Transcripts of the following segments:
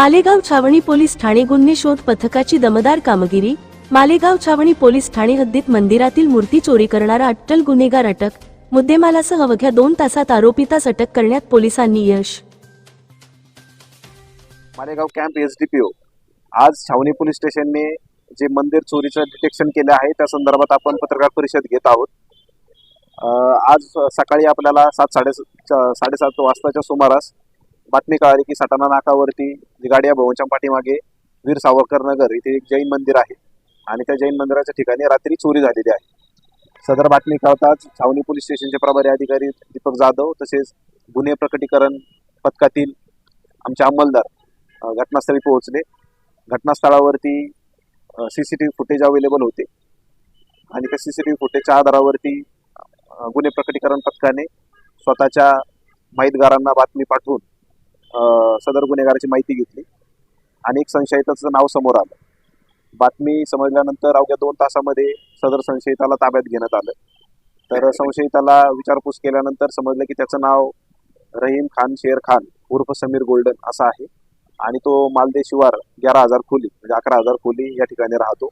मालेगाव छावणी पोलीस ठाणे गुन्हे शोध पथकाची दमदार कामगिरी. मालेगाव छावणी पोलीस ठाणे हद्दीत मंदिरातील मूर्ती चोरी करणारा अट्टल गुन्हेगार अटक. मुद्देमालासह अवघ्या दोन तासात आरोपितास अटक करण्यात पोलिसांनी यश. Malegaon camp S D P O आज छावणी पोलीस स्टेशनने जे मंदिर चोरीचं डिटेक्शन केलं आहे त्या संदर्भात आपण पत्रकार परिषद घेत आहोत. आज सकाळी आपल्याला सात साडे साडेसात वाजताच्या सुमारास बातमी कळाली की सटाणा नाकावरती गाडिया भवनच्या पाठीमागे वीर सावरकर नगर इथे एक जैन मंदिर आहे. आणि त्या जैन मंदिराच्या ठिकाणी रात्री चोरी झालेली आहे. सदर बातमी कळताच छावणी पोलीस स्टेशनचे प्रभारी अधिकारी दीपक जाधव तसेच गुन्हे प्रकटीकरण पथकातील आमचे अंमलदार घटनास्थळी पोहोचले. घटनास्थळावरती C C T V footage available होते. आणि त्या सी सी टी व्ही फुटेजच्या आधारावरती गुन्हे प्रकटीकरण पथकाने स्वतःच्या माहितगारांना बातमी पाठवून सदर गुन्हेगाराची माहिती घेतली आणि एक संशयिताचं नाव समोर आलं. बातमी समजल्यानंतर अवघ्या दोन तासामध्ये सदर संशयिताला ताब्यात घेण्यात आलं. तर संशयिताला विचारपूस केल्यानंतर समजलं की त्याचं नाव रहीम खान शेर खान उर्फ समीर गोल्डन असं आहे. आणि तो मालदे शिवार ग्यारा हजार खोली म्हणजे अकरा हजार खोली या ठिकाणी राहतो.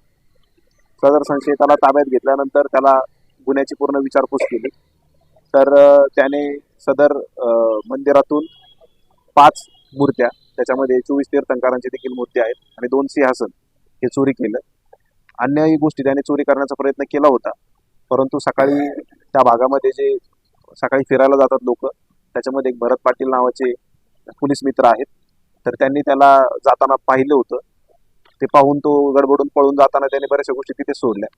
सदर संशयिताला ताब्यात घेतल्यानंतर त्याला गुन्ह्याची पूर्ण विचारपूस केली. तर त्याने सदर मंदिरातून पाच मूर्त्या त्याच्यामध्ये चोवीस तीर्थंकारांची देखील मूर्ती आहेत आणि दोन सिंहासन हे चोरी केलं. अन्यही गोष्टी त्याने चोरी करण्याचा प्रयत्न केला होता परंतु सकाळी त्या भागामध्ये जे सकाळी फिरायला जातात लोक त्याच्यामध्ये एक भरत पाटील नावाचे पोलीस मित्र आहेत. तर त्यांनी त्याला जाताना पाहिलं होतं. ते पाहून तो गडबडून पळून जाताना त्याने बऱ्याचशा गोष्टी तिथे सोडल्या.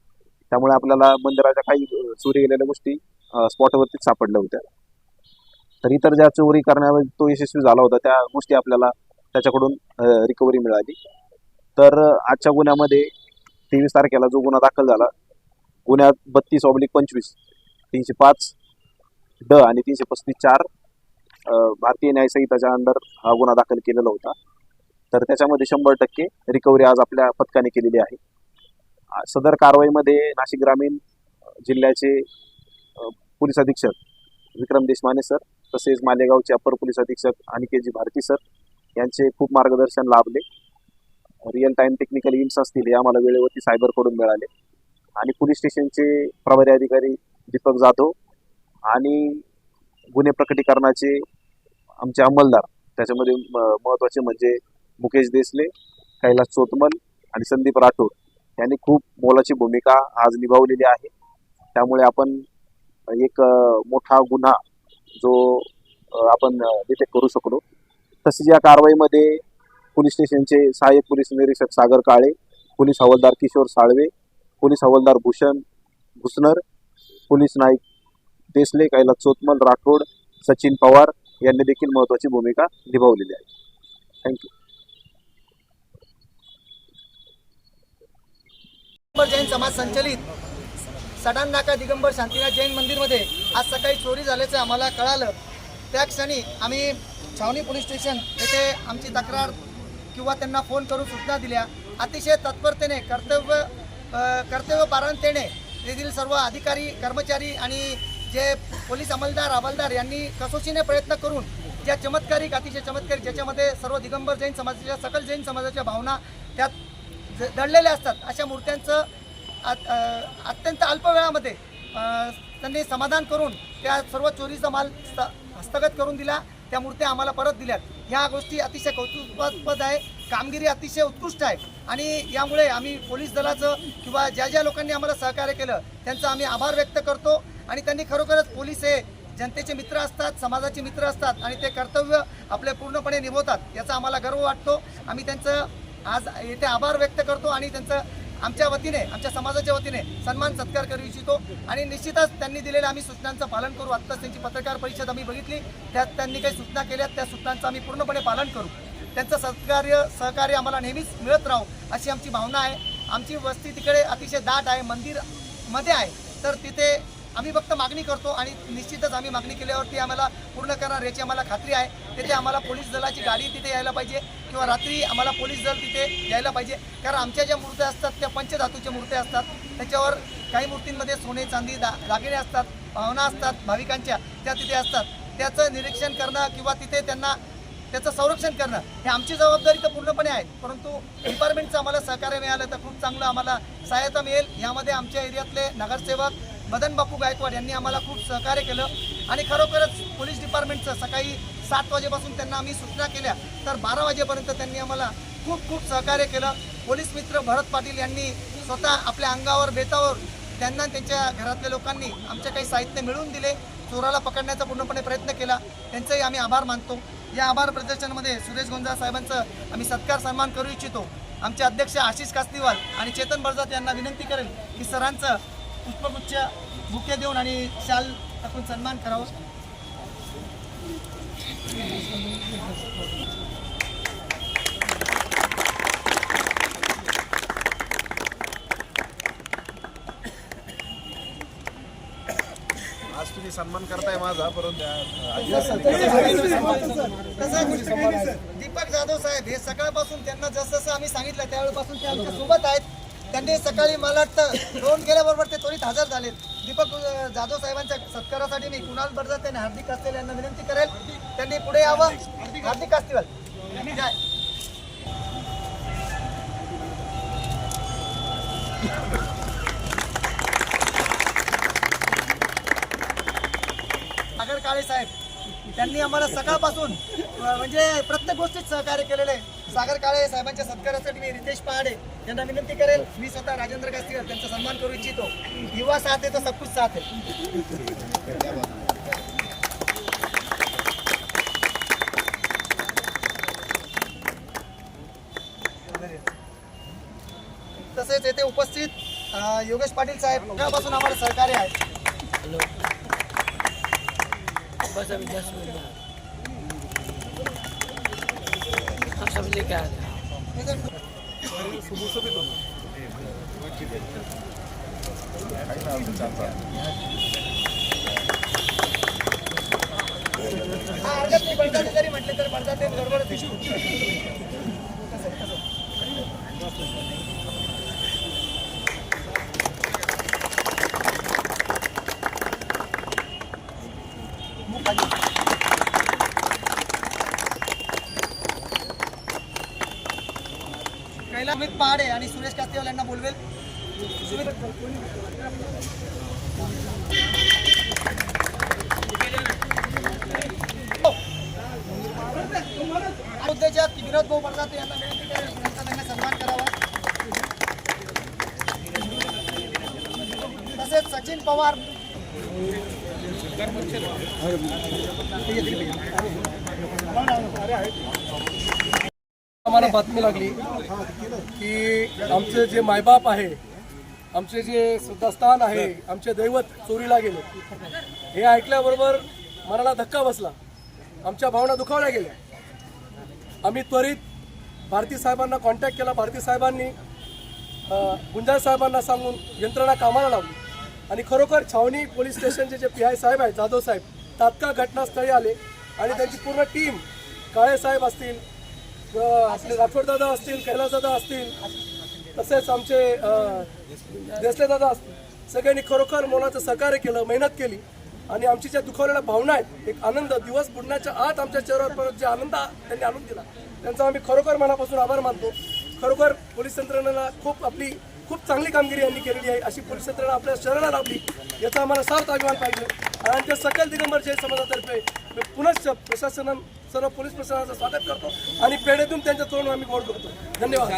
त्यामुळे आपल्याला मंदिराच्या काही चोरी गेलेल्या गोष्टी स्पॉटवरतीच सापडल्या होत्या. तर इतर ज्या चोरी करण्यावर तो यशस्वी झाला होता त्या गोष्टी आपल्याला त्याच्याकडून रिकव्हरी मिळाली. तर आजच्या गुन्ह्यामध्ये तेवीस तारखेला जो गुन्हा दाखल झाला गुन्ह्यात बत्तीस ऑब्लिक पंचवीस तीनशे पाच ड आणि तीनशे पस्तीस चार भारतीय न्याय संहिताच्या अंडर हा गुन्हा दाखल केलेला होता. तर त्याच्यामध्ये शंभर टक्के रिकव्हरी आज आपल्या पथकाने केलेली आहे. सदर कारवाईमध्ये नाशिक ग्रामीण जिल्ह्याचे पोलीस अधीक्षक विक्रम देशमाने सर तसेच मालेगावचे अप्पर पोलीस अधीक्षक अनिकेतजी भारती सर यांचे खूप मार्गदर्शन लाभले. रिअल टाइम टेक्निकल इम्स असतील हे आम्हाला वेळेवरती सायबरकडून मिळाले. आणि पोलीस स्टेशनचे प्रभारी अधिकारी दीपक जाधव आणि गुन्हे प्रकटीकरणाचे आमचे अंमलदार त्याच्यामध्ये म- महत्त्वाचे म्हणजे मुकेश देसले कैलास चोतमल आणि संदीप राठोड यांनी खूप मोलाची भूमिका आज निभावलेली आहे. त्यामुळे आपण एक मोठा गुन्हा जो आपण डिटेक्ट करू शकलो. तसेच या कारवाईमध्ये पोलीस स्टेशनचे सहाय्यक पोलीस निरीक्षक सागर काळे पोलीस हवालदार किशोर साळवे पोलीस हवालदार भूषण भुसनर पोलीस नाईक देसले कैलास चोतमल राठोड सचिन पवार यांनी देखील महत्वाची भूमिका निभावलेली आहे. थँक्यू जैन समाज संचलित सडान नाका दिगंबर शांतीनाथ जैन मंदिरमध्ये. आज सकाळी चोरी झाल्याचं आम्हाला कळालं. त्या क्षणी आम्ही छावणी पोलीस स्टेशन येथे आमची तक्रार किंवा त्यांना फोन करून सूचना दिल्या. अतिशय तत्परतेने कर्तव्य कर्तव्य पारणतेने येथील सर्व अधिकारी कर्मचारी आणि जे पोलीस अंमलदार हवालदार यांनी कसोशीने प्रयत्न करून ज्या चमत्कारिक अतिशय चमत्कारिक ज्याच्यामध्ये सर्व दिगंबर जैन समाजाच्या सकल जैन समाजाच्या भावना त्यात ज- दडलेल्या असतात अशा मूर्त्यांचं अत्यंत अल्प वेळामध्ये त्यांनी समाधान करून त्या सर्व चोरीचा माल हस्तगत करून दिला. त्या मूर्त्या आम्हाला परत दिल्यात. ह्या गोष्टी अतिशय कौतुकास्पद आहे. कामगिरी अतिशय उत्कृष्ट आहे. आणि यामुळे आम्ही पोलीस दलाचं किंवा ज्या ज्या लोकांनी आम्हाला सहकार्य केलं त्यांचा आम्ही आभार व्यक्त करतो. आणि त्यांनी खरोखरच पोलीस हे जनतेचे मित्र असतात समाजाचे मित्र असतात आणि ते कर्तव्य आपले पूर्णपणे निभवतात याचा आम्हाला गर्व वाटतो. आम्ही त्यांचं आज येथे आभार व्यक्त करतो आणि त्यांचं आमच्या वतीने आमच्या समाजाच्या वतीने सन्मान सत्कार करू इच्छितो. आणि निश्चितच त्यांनी दिलेल्या आम्ही सूचनांचं पालन करू. आत्ताच त्यांची पत्रकार परिषद आम्ही बघितली. त्यात त्यांनी काही सूचना केल्या. त्या सूचनांचं आम्ही पूर्णपणे पालन करू. त्यांचं सत्कार्य सहकार्य आम्हाला नेहमीच मिळत राहू अशी आमची भावना आहे. आमची वस्ती तिकडे अतिशय दाट आहे मंदिरमध्ये आहे. तर तिथे आम्ही फक्त मागणी करतो आणि निश्चितच आम्ही मागणी केल्यावरती आम्हाला पूर्ण करणार याची आम्हाला खात्री आहे. तिथे आम्हाला पोलीस दलाची गाडी तिथे यायला पाहिजे किंवा रात्री आम्हाला पोलीस दल तिथे यायला पाहिजे. कारण आमच्या ज्या मूर्त्या असतात त्या पंचधातूच्या मूर्त्या असतात. त्याच्यावर काही मूर्तींमध्ये सोने चांदी दा दागिने असतात भावना असतात भाविकांच्या त्या तिथे असतात. त्याचं निरीक्षण करणं किंवा तिथे त्यांना त्याचं संरक्षण करणं हे आमची जबाबदारी तर पूर्णपणे आहे. परंतु डिपार्टमेंटचं आम्हाला सहकार्य मिळालं तर खूप चांगलं आम्हाला सहायता मिळेल. यामध्ये आमच्या एरियातले नगरसेवक मदन बापू गायकवाड यांनी आम्हाला खूप सहकार्य केलं. आणि खरोखरच पोलीस डिपार्टमेंटचं सकाळी सात वाजेपासून त्यांना आम्ही सूचना केल्या तर बारा वाजेपर्यंत त्यांनी आम्हाला खूप खूप सहकार्य केलं. पोलीस मित्र भरत पाटील यांनी स्वतः आपल्या अंगावर बेतावर त्यांना त्यांच्या घरातल्या लोकांनी आमचे काही साहित्य मिळवून दिले. चोराला पकडण्याचा पूर्णपणे प्रयत्न केला. त्यांचंही आम्ही आभार मानतो. या आभार प्रदर्शनामध्ये सुरेश गोंजा साहेबांचं आम्ही सत्कार सन्मान करू इच्छितो. आमचे अध्यक्ष आशिष कास्तीवाल आणि चेतन बर्जात यांना विनंती करेल की सरांचं पुष्पगुच्छ बुके देऊन आणि शाल टाकून सन्मान करावं आज तुम्ही सन्मान करताय माझा परंतु दीपक जाधव साहेब हे सकाळपासून त्यांना जसं जसं आम्ही सांगितलं त्यावेळेपासून ते आमच्यासोबत आहेत त्यांनी सकाळी मला वाटतं दोन गेल्याबरोबर ते त्वरित हजर झाले. दीपक जाधव साहेबांच्या सत्कारासाठी मी कुणाल बर्जात आणि हार्दिक कास्तेल यांना विनंती करेल. त्यांनी पुढे यावं. हार्दिक कास्तेवाल सागर काळे साहेब त्यांनी आम्हाला सकाळपासून म्हणजे प्रत्येक गोष्टीत सहकार्य केलेले सागर काळे साहेबांच्या सत्कारासाठी मी रितेश पहाडे यांना विनंती करेल मी स्वतः राजेंद्र कास्तीकर त्यांचा सन्मान करू इच्छितो. युवा साथ आहे तर सब कुछ साथ आहे. तसेच येथे उपस्थित योगेश पाटील साहेब सकाळपासून आम्हाला सहकार्य आहे. बस अभी दस मिनट बाद हम सब लेके आ रहे हा, हरकत नाही बळजाते जरी म्हटले तर बळजाते गडबड कैला अमित पहाडे आणि सुरेश कास्तेवाल यांना बोलवेल. उद्योजक विनोद भाऊ बडजाते यांना विनंती करेल. त्यांचा त्यांना सन्मान करावा. तसेच सचिन पवार. आम्हाला बातमी लागली की आमचे जे मायबाप आहे आमचे जे श्रद्धास्थान आहे आमचे दैवत चोरीला गेले. हे ऐकल्याबरोबर मनाला धक्का बसला. आमच्या भावना दुखावल्या गेल्या. आम्ही त्वरित भारती साहेबांना कॉन्टॅक्ट केला. भारती साहेबांनी गुंजाळ साहेबांना सांगून यंत्रणा कामाला लावली. आणि खरोखर छावणी पोलीस स्टेशनचे जे पी आय साहेब आहेत जाधव साहेब तात्काळ घटनास्थळी आले. आणि त्यांची पूर्ण टीम काळे साहेब असतील आपले राठोड दादा असतील कैलास दादा असतील तसेच आमचे देसले दादा असतील सगळ्यांनी खरोखर मोलाचं सहकार्य केलं मेहनत केली. आणि आमची ज्या दुखावलेल्या भावना आहेत एक आनंद दिवस बुडण्याच्या आत आमच्या चेहऱ्यावर परत जे आनंद त्यांनी आणून दिला त्यांचा आम्ही खरोखर मनापासून आभार मानतो. खरोखर पोलीस यंत्रणेला खूप आपली खूप चांगली कामगिरी यांनी केलेली आहे. अशी पोलीस यंत्रणा आपल्या शहराला लाभली याचा आम्हाला सार्थ अभिमान पाहिजे. आणि आमच्या सकल दिगंबर जय समाजातर्फे मी पुनश्च प्रशासन सर्व पोलीस प्रशासनाचं स्वागत करतो आणि पेढेतून त्यांच्या तोंड आम्ही गोड करतो धन्यवाद.